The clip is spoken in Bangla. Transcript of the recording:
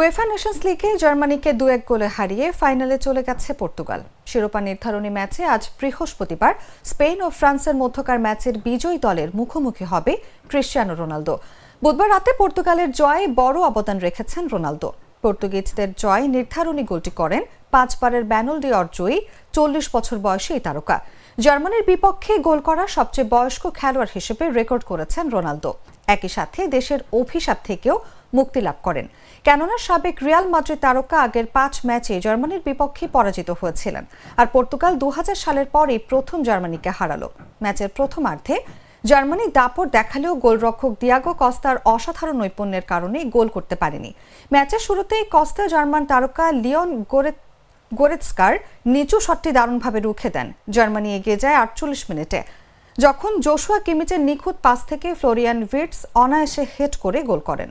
ওয়েফা নেশনস লিগে জার্মানিকে দু এক গোলে হারিয়ে ফাইনালে চলে গেছে পর্তুগাল। শিরোপা নির্ধারণী ম্যাচে আজ বৃহস্পতিবার স্পেন ও ফ্রান্সের মধ্যকার ম্যাচের বিজয়ী দলের মুখোমুখি হবে ক্রিশ্চিয়ানো রোনালদো। বুধবার রাতে পর্তুগালের জয়ে বড় অবদান রেখেছেন রোনালদো। পর্তুগিজদের জয় নির্ধারণী গোলটি করেন পাঁচবারের ব্যানল ডিঅর জয়ী চল্লিশ বছর বয়সী এই তারকা। জার্মানির বিপক্ষে গোল করা সবচেয়ে বয়স্ক খেলোয়াড় হিসেবে রেকর্ড করেছেন রোনালদো। একই সাথে দেশের অভিশাপ থেকেও মুক্তি লাভ করেন। কেননা সাবেক রিয়াল মাদ্রিদ তারকা আগের পাঁচ ম্যাচে জার্মানির বিপক্ষে পরাজিত হয়েছিলেন। আর পর্তুগাল দু হাজার সালের পরই প্রথম জার্মানিকে হারালো। ম্যাচের প্রথমার্ধে জার্মানি দাপট দেখালেও গোলরক্ষক দিয়াগো কস্তার অসাধারণ নৈপুণ্যের কারণে গোল করতে পারেনি। ম্যাচের শুরুতেই কস্তা জার্মান তারকা লিওন গোরে গোরেৎস্কার নিচু শটটি দারুণভাবে রুখে দেন। জার্মানি এগিয়ে যায় আটচল্লিশ মিনিটে। যখন জোশুয়া কিমিচের নিখুঁত পাস থেকে ফ্লোরিয়ান ভিটস অনায়াসে হেট করে গোল করেন।